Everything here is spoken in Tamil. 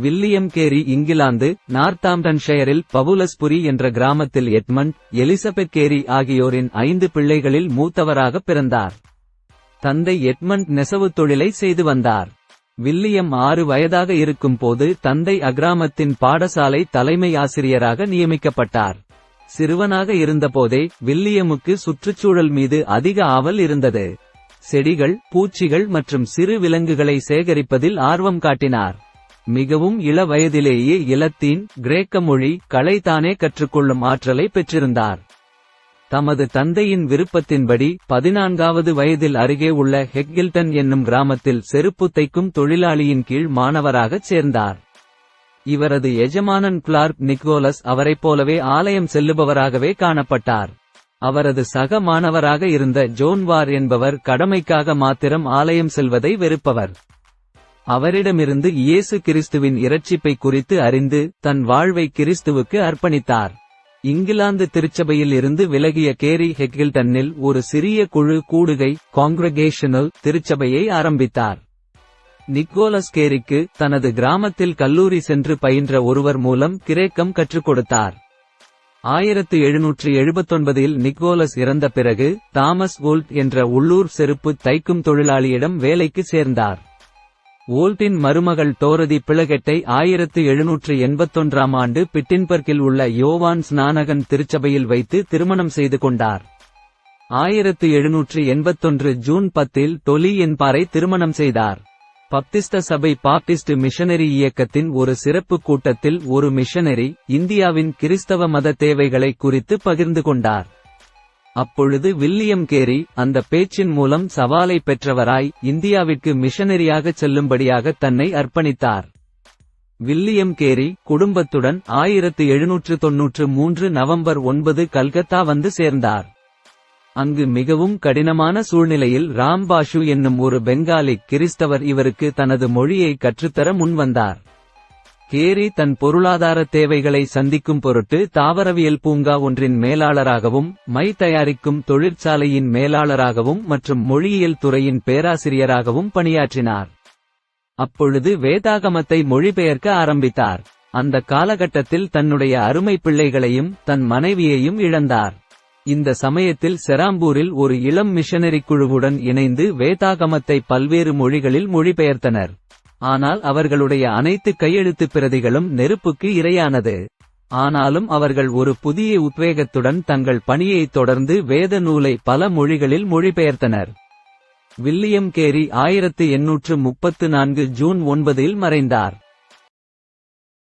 வில்லியம் கேரி இங்கிலாந்து நார்த்தாம்டன்ஷயரில் பவுலஸ்புரி என்ற கிராமத்தில் எட்மண்ட் எலிசபெத் கேரி ஆகியோரின் ஐந்து பிள்ளைகளில் மூத்தவராக பிறந்தார். தந்தை எட்மண்ட் நெசவுத் தொழிலை செய்து வந்தார். வில்லியம் ஆறு வயதாக இருக்கும் போது தந்தை அக்கிராமத்தின் பாடசாலை தலைமை ஆசிரியராக நியமிக்கப்பட்டார். சிறுவனாக இருந்தபோதே வில்லியமுக்கு சுற்றுச்சூழல் மீது அதிக ஆவல் இருந்தது. செடிகள் பூச்சிகள் மற்றும் சிறு விலங்குகளை சேகரிப்பதில் ஆர்வம் காட்டினார். மிகவும் இள வயதிலேயே இலத்தீன் கிரேக்க மொழி கலைதானே கற்றுக்கொள்ளும் ஆற்றலை பெற்றிருந்தார். தமது தந்தையின் விருப்பத்தின்படி பதினான்காவது வயதில் அருகே உள்ள ஹெக்கில்டன் என்னும் கிராமத்தில் செருப்பு தைக்கும் தொழிலாளியின் கீழ் மாணவராகச் சேர்ந்தார். இவரது எஜமானன் கிளார்க் நிக்கோலஸ் அவரைப் போலவே ஆலயம் செல்லுபவராகவே காணப்பட்டார். அவரது சக மாணவராக இருந்த ஜோன் வார் என்பவர் கடமைக்காக மாத்திரம் ஆலயம் செல்வதை வெறுப்பவர். அவரிடமிருந்து இயேசு கிறிஸ்துவின் இரட்சிப்பை குறித்து அறிந்து தன் வாழ்வை கிறிஸ்துவுக்கு அர்ப்பணித்தார். இங்கிலாந்து திருச்சபையில் இருந்து விலகிய கேரி ஹெக்கில்டன்னில் ஒரு சிறிய குழு கூடுகை காங்கிரகேஷனல் திருச்சபையை ஆரம்பித்தார். நிக்கோலஸ் கேரிக்கு தனது கிராமத்தில் கல்லூரி சென்று பயின்ற ஒருவர் மூலம் கிரேக்கம் கற்றுக் கொடுத்தார். ஆயிரத்து எழுநூற்று எழுபத்தொன்பதில் நிக்கோலஸ் இறந்த பிறகு தாமஸ் வோல்ட் என்ற உள்ளூர் செருப்பு தைக்கும் தொழிலாளியிடம் வேலைக்கு சேர்ந்தார். வோல்ட்டின் மருமகள் டோரதி பிளகெட்டை ஆயிரத்து எழுநூற்று எண்பத்தொன்றாம் ஆண்டு பிட்டின்பர்க்கில் உள்ள யோவான் ஸ்நானகன் திருச்சபையில் வைத்து திருமணம் செய்து கொண்டார். ஆயிரத்து எழுநூற்று எண்பத்தொன்று ஜூன் பத்தில் டொலி என்பாரை திருமணம் செய்தார். பப்திஸ்த சபை பாப்டிஸ்ட் மிஷனரி இயக்கத்தின் ஒரு சிறப்பு கூட்டத்தில் ஒரு மிஷனரி இந்தியாவின் கிறிஸ்தவ மத தேவைகளை குறித்து பகிர்ந்து கொண்டார். அப்பொழுது வில்லியம் கேரி அந்த பேச்சின் மூலம் சவாலை பெற்றவராய் இந்தியாவிற்கு மிஷனரியாகச் செல்லும்படியாக தன்னை அர்ப்பணித்தார். வில்லியம் கேரி குடும்பத்துடன் ஆயிரத்து எழுநூற்று தொன்னூற்று மூன்று நவம்பர் ஒன்பது கல்கத்தா வந்து சேர்ந்தார். அங்கு மிகவும் கடினமான சூழ்நிலையில் ராம்பாஷு என்னும் ஒரு பெங்காலி கிறிஸ்தவர் இவருக்கு தனது மொழியை கற்றுத்தர முன்வந்தார். கேரி தன் பொருளாதார தேவைகளை சந்திக்கும் பொருட்டு தாவரவியல் பூங்கா ஒன்றின் மேலாளராகவும் மை தயாரிக்கும் தொழிற்சாலையின் மேலாளராகவும் மற்றும் மொழியியல் துறையின் பேராசிரியராகவும் பணியாற்றினார். அப்பொழுது வேதாகமத்தை மொழிபெயர்க்க ஆரம்பித்தார். அந்த காலகட்டத்தில் தன்னுடைய அருமை பிள்ளைகளையும் தன் மனைவியையும் இழந்தார். இந்த சமயத்தில் செராம்பூரில் ஒரு இளம் மிஷனரி குழுவுடன் இணைந்து வேதாகமத்தை பல்வேறு மொழிகளில் மொழிபெயர்த்தனர். ஆனால் அவர்களுடைய அனைத்து கையெழுத்துப் பிரதிகளும் நெருப்புக்கு இரையானது. ஆனாலும் அவர்கள் ஒரு புதிய உத்வேகத்துடன் தங்கள் பணியைத் தொடர்ந்து வேத நூலை பல மொழிகளில் மொழிபெயர்த்தனர். வில்லியம் கேரி ஆயிரத்து எண்ணூற்று முப்பத்து நான்கு ஜூன் ஒன்பதில் மறைந்தார்.